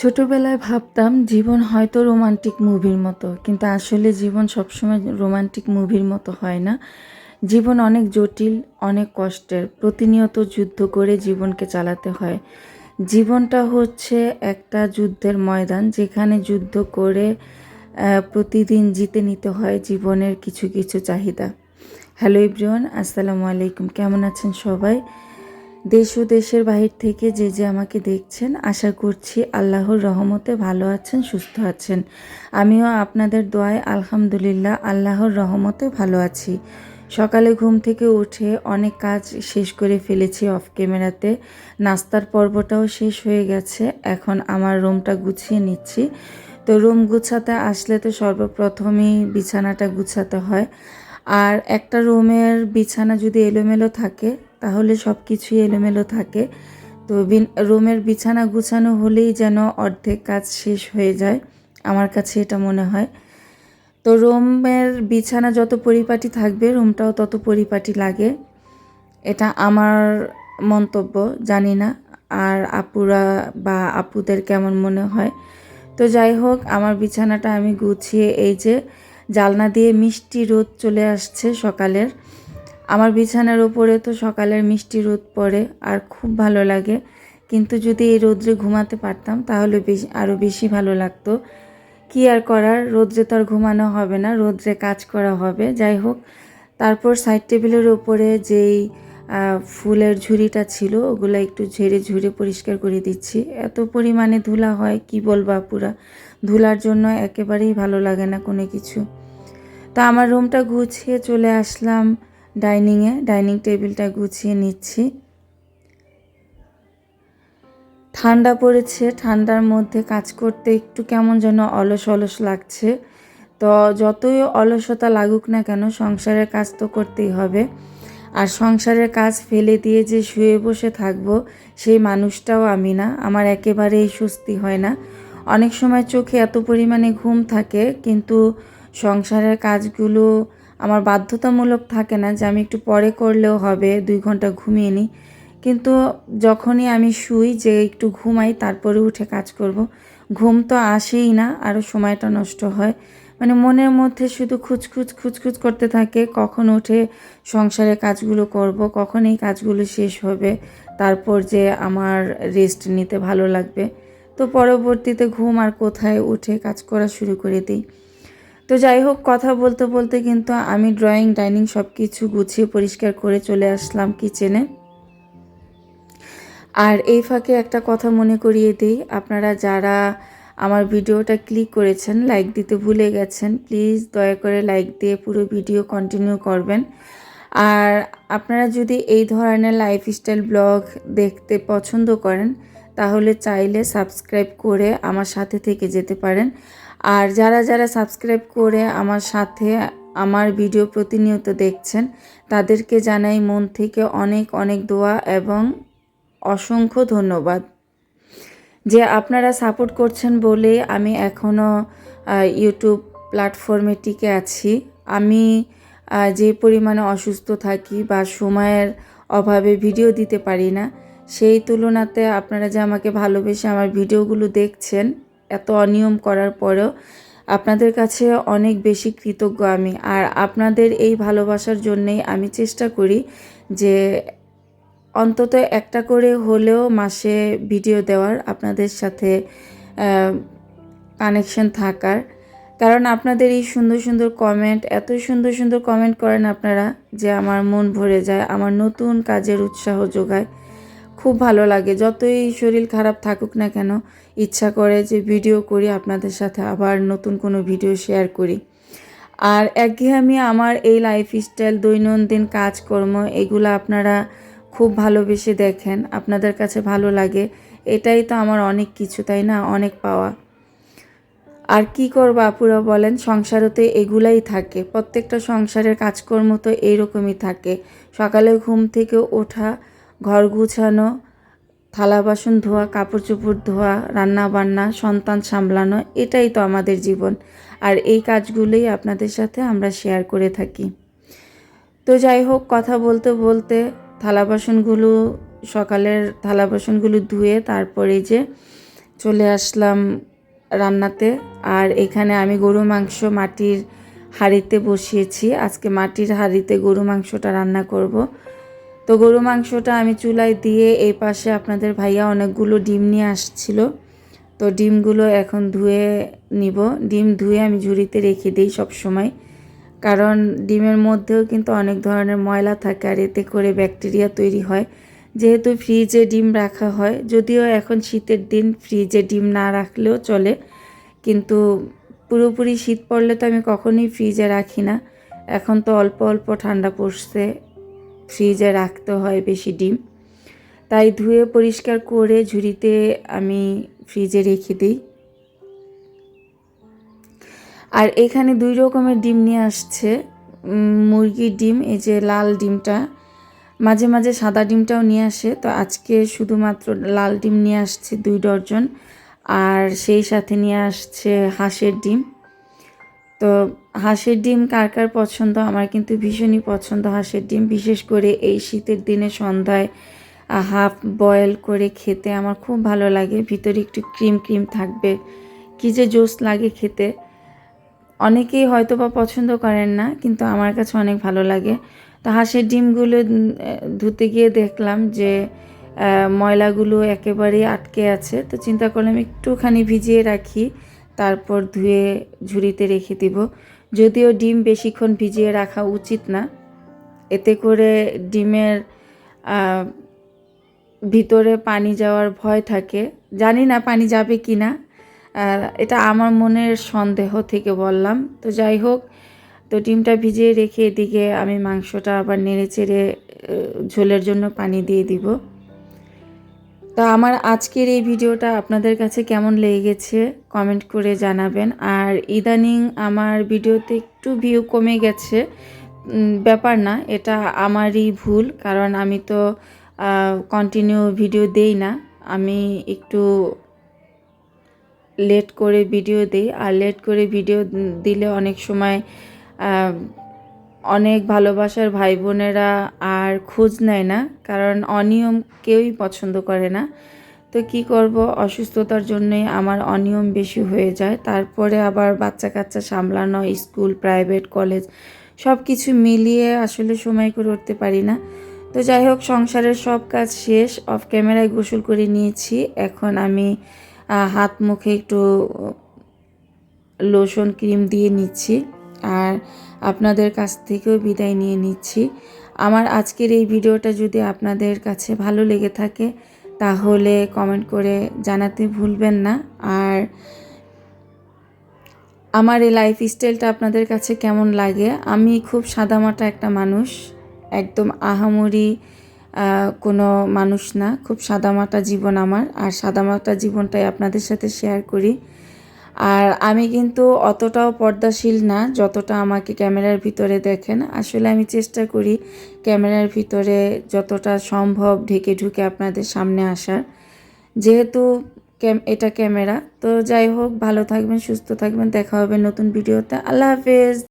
ছোটবেলায় ভাবতাম জীবন হয়তো রোমান্টিক মুভির মতো, কিন্তু আসলে জীবন সবসময় রোমান্টিক মুভির মতো হয় না। জীবন অনেক জটিল, অনেক কষ্টের, প্রতিনিয়ত যুদ্ধ করে জীবনকে চালাতে হয়। জীবনটা হচ্ছে একটা যুদ্ধের ময়দান, যেখানে যুদ্ধ করে প্রতিদিন জিতে নিতে হয় জীবনের কিছু কিছু চাহিদা। হ্যালো ইব্রিওয়ান আসসালামু আলাইকুম। কেমন আছেন সবাই? দেশ ও দেশের বাহির থেকে যে যে আমাকে দেখছেন, আশা করছি আল্লাহর রহমতে ভালো আছেন, সুস্থ আছেন। আমিও আপনাদের দোয়ায় আলহামদুলিল্লাহ আল্লাহর রহমতে ভালো আছি। সকালে ঘুম থেকে উঠে অনেক কাজ শেষ করে ফেলেছি অফ ক্যামেরাতে। নাস্তার পর্বটাও শেষ হয়ে গেছে, এখন আমার রুমটা গুছিয়ে নিচ্ছি। তো রুম গুছাতে আসলে তো সর্বপ্রথমেই বিছানাটা গুছাতে হয়। আর একটা রুমের বিছানা যদি এলোমেলো থাকে তাহলে সব কিছুই এলোমেলো থাকে। তো রুমের বিছানা গুছানো হলেই যেন অর্ধেক কাজ শেষ হয়ে যায়, আমার কাছে এটা মনে হয়। তো রুমের বিছানা যত পরিপাটি থাকবে, রুমটাও তত পরিপাটি লাগে। এটা আমার মন্তব্য, জানি না আর আপুরা বা আপুদের কেমন মনে হয়। তো যাই হোক, আমার বিছানাটা আমি গুছিয়ে এই যে জালনা দিয়ে মিষ্টি রোদ চলে আসছে সকালের। আমার বিছানার উপরে তো সকালের মিষ্টি রোদ পড়ে আর খুব ভালো লাগে। কিন্তু যদি এই রোদ্রে ঘুমাতে পারতাম, তাহলে বেশি আরও বেশি ভালো লাগতো। কি আর করার? রোদ্রে তো আর ঘুমানো হবে না, রোদ্রে কাজ করা হবে। যাই হোক, তারপর সাইড টেবিলের ওপরে যেই ফুলের ঝুড়িটা ছিল, ওগুলো একটু ঝেড়ে ঝুড়ে পরিষ্কার করে দিচ্ছি। এত পরিমাণে ধুলা হয়, কি বলব আপুরা? ধুলার জন্য একেবারেই ভালো লাগে না কোনো কিছু। তো আমার রুমটা গুছিয়ে চলে আসলাম। ডাইনিংয়ে, ডাইনিং টেবিলটা গুছিয়ে নিচ্ছি। ঠান্ডা পড়েছে, ঠান্ডার মধ্যে কাজ করতে একটু কেমন যেন অলস অলস লাগছে। তো যতই অলসতা লাগুক না কেন, সংসারের কাজ তো করতেই হবে। আর সংসারের কাজ ফেলে দিয়ে যে শুয়ে বসে থাকব, সেই মানুষটাও আমি না। আমার একেবারেই স্বস্তি হয় না। অনেক সময় চোখে এত পরিমাণে ঘুম থাকে, কিন্তু সংসারের কাজগুলো আমার বাধ্যতামূলক থাকে না যে আমি একটু পরে করলেও হবে, দুই ঘণ্টা ঘুমিয়ে নিই। কিন্তু যখনই আমি শুই যে একটু ঘুমাই, তারপরে উঠে কাজ করব। ঘুম তো আসেই না আরও সময়টা নষ্ট হয়। মানে মনের মধ্যে শুধু খুচখুচ খুচখুচ করতে থাকে, কখন উঠে সংসারের কাজগুলো করব, কখন এই কাজগুলো শেষ হবে, তারপর যে আমার রেস্ট নিতে ভালো লাগবে। তো পরবর্তীতে ঘুম আর কোথায় উঠে কাজ করা শুরু করে দিই। তো যাই হোক, কথা বলতে বলতে কিন্তু আমি ড্রয়িং ডাইনিং সব কিছু গুছিয়ে পরিষ্কার করে চলে আসলাম কিচেনে আর এই ফাঁকে একটা কথা মনে করিয়ে দিই, আপনারা যারা আমার ভিডিওটা ক্লিক করেছেন লাইক দিতে ভুলে গেছেন প্লিজ দয়া করে লাইক দিয়ে পুরো ভিডিও কন্টিনিউ করবেন। আর আপনারা যদি এই ধরনের লাইফস্টাইল ব্লগ দেখতে পছন্দ করেন, তাহলে চাইলে সাবস্ক্রাইব করে আমার সাথে থেকে যেতে পারেন। আর যারা যারা সাবস্ক্রাইব করে আমার সাথে আমার ভিডিও প্রতিনিয়ত দেখছেন, তাদেরকে জানাই মন থেকে অনেক অনেক দোয়া এবং অসংখ্য ধন্যবাদ। যে আপনারা সাপোর্ট করছেন বলে আমি এখনও ইউটিউব প্ল্যাটফর্মে টিকে আছি। আমি যে পরিমাণে অসুস্থ থাকি বা সময়ের অভাবে ভিডিও দিতে পারি না, সেই তুলনাতে আপনারা যে আমাকে ভালোবেসে আমার ভিডিওগুলো দেখছেন এত অনিয়ম করার পরেও আপনাদের কাছে অনেক বেশি কৃতজ্ঞ আমি। আর আপনাদের এই ভালোবাসার জন্যেই আমি চেষ্টা করি যে অন্তত একটা করে হলেও মাসে ভিডিও দেওয়ার, আপনাদের সাথে কানেকশন থাকার। কারণ আপনাদের এই সুন্দর সুন্দর কমেন্ট এত সুন্দর সুন্দর কমেন্ট করেন আপনারা যে আমার মন ভরে যায়, আমার নতুন কাজের উৎসাহ যোগায়। খুব ভালো লাগে। যতই শরীর খারাপ থাকুক না কেন, ইচ্ছা করে যে ভিডিও করি, আপনাদের সাথে আবার নতুন কোনো ভিডিও শেয়ার করি। আর একঘেয়েমি আমার এই লাইফস্টাইল দৈনন্দিন কাজকর্ম, এগুলো আপনারা খুব ভালোবেসে দেখেন। আপনাদের কাছে ভালো লাগে, এটাই তো আমার অনেক কিছু, তাই না? অনেক পাওয়া। আর কি করব আপুরা বলেন সংসারতে এগুলাই থাকে। প্রত্যেকটা সংসারের কাজকর্ম তো এইরকমই থাকে। সকালে ঘুম থেকে ওঠা ঘর গুছানো, থালা বাসন ধোয়া কাপড় চোপড় ধোয়া রান্না বান্না সন্তান সামলানো, এটাই তো আমাদের জীবন। আর এই কাজগুলোই আপনাদের সাথে আমরা শেয়ার করে থাকি। তো যাই হোক, কথা বলতে বলতে থালা বাসনগুলো, সকালের থালা বাসনগুলো ধুয়ে তারপরে যে চলে আসলাম রান্নাতে। আর এখানে আমি গরু মাংস মাটির হাঁড়িতে বসিয়েছি। আজকে মাটির হাঁড়িতে গরু মাংসটা রান্না করব। তো গরু মাংসটা আমি চুলায় দিয়ে এই পাশে আপনাদের ভাইয়া অনেকগুলো ডিম নিয়ে আসছিল। তো ডিমগুলো এখন ধুয়ে নিব। ডিম ধুয়ে আমি ঝুড়িতে রেখে দিই সব সময় কারণ ডিমের মধ্যেও কিন্তু অনেক ধরনের ময়লা থাকে আর এতে করে ব্যাকটেরিয়া তৈরি হয়। যেহেতু ফ্রিজে ডিম রাখা হয়, যদিও এখন শীতের দিন ফ্রিজে ডিম না রাখলেও চলে। কিন্তু পুরোপুরি শীত পড়লে তো আমি কখনোই ফ্রিজে রাখি না। এখন তো অল্প অল্প ঠান্ডা পড়ছে। ফ্রিজে রাখতে হয় বেশি ডিম। তাই ধুয়ে পরিষ্কার করে ঝুড়িতে আমি ফ্রিজে রেখে দিই। আর এখানে দুই রকমের ডিম নিয়ে আসছে। মুরগির ডিম, এই যে লাল ডিমটা। মাঝে মাঝে সাদা ডিমটাও নিয়ে আসে। তো আজকে শুধুমাত্র লাল ডিম নিয়ে আসছে দুই ডজন। আর সেই সাথে নিয়ে আসছে হাঁসের ডিম। তো হাঁসের ডিম কার কার পছন্দ? আমার কিন্তু ভীষণই পছন্দ হাঁসের ডিম, বিশেষ করে এই শীতের দিনে সন্ধ্যায় হাফ বয়েল করে খেতে আমার খুব ভালো লাগে। ভিতরে একটু ক্রিম ক্রিম থাকবে, কী যে জোস লাগে খেতে। অনেকেই হয়তো বা পছন্দ করেন না, কিন্তু আমার কাছে অনেক ভালো লাগে। তো হাঁসের ডিমগুলো ধুতে গিয়ে দেখলাম যে ময়লাগুলো একেবারেই আটকে আছে। তো চিন্তা করলাম একটুখানি ভিজিয়ে রাখি। তারপর ধুয়ে ঝুড়িতে রেখে দিব। যদিও ডিম বেশিক্ষণ ভিজিয়ে রাখা উচিত না, এতে করে ডিমের ভিতরে পানি যাওয়ার ভয় থাকে। জানি না পানি যাবে কি না এটা আমার মনের সন্দেহ থেকে বললাম। তো যাই হোক, তো ডিমটা ভিজিয়ে রেখে এদিকে আমি মাংসটা আবার নেড়ে চেড়ে ঝোলের জন্য পানি দিয়ে দিব। তো আমার আজকের এই ভিডিওটা আপনাদের কাছে কেমন লেগেছে কমেন্ট করে জানাবেন। আর ইদানিং আমার ভিডিওতে একটু ভিউ কমে গেছে। ব্যাপার না, এটা আমারই ভুল, কারণ আমি তো কন্টিনিউ ভিডিও দেই না। আমি একটু লেট করে ভিডিও দিই, আর লেট করে ভিডিও দিলে অনেক সময় অনেক ভালোবাসার ভাই বোনেরা আর খোঁজ নেয় না, কারণ অনিয়ম কেউই পছন্দ করে না। তো কি করব? অসুস্থতার জন্যই আমার অনিয়ম বেশি হয়ে যায়। তারপরে আবার বাচ্চা কাচ্চা সামলানো, স্কুল, প্রাইভেট, কলেজ সব কিছু মিলিয়ে আসলে সময় করে উঠতে পারি না। তো যাই হোক, সংসারের সব কাজ শেষ, অফ ক্যামেরায় গোসল করে নিয়েছি। এখন আমি হাত মুখে একটু লোশন ক্রিম দিয়ে নিচ্ছি। আর আপনাদের কাছ থেকেও বিদায় নিয়ে নিচ্ছি। আমার আজকের এই ভিডিওটা যদি আপনাদের কাছে ভালো লেগে থাকে, তাহলে কমেন্ট করে জানাতে ভুলবেন না। আর আমার এই লাইফ স্টাইলটা আপনাদের কাছে কেমন লাগে? আমি খুব সাদামাটা একটা মানুষ, একদম আহামরি কোনো মানুষ না। খুব সাদামাটা জীবন আমার, আর সাদামাটা জীবনটাই আপনাদের সাথে শেয়ার করি। আর আমি কিন্তু অতটাও পর্দাশীল না, যতটা আমাকে ক্যামেরার ভিতরে দেখেন। আসলে আমি চেষ্টা করি ক্যামেরার ভিতরে যতটা সম্ভব ঢেকে ঢুকে আপনাদের সামনে আসার। যেহেতু এটা ক্যামেরা। তো যাই হোক, ভালো থাকবেন, সুস্থ থাকবেন, দেখা হবে নতুন ভিডিওতে। আল্লাহ হাফেজ।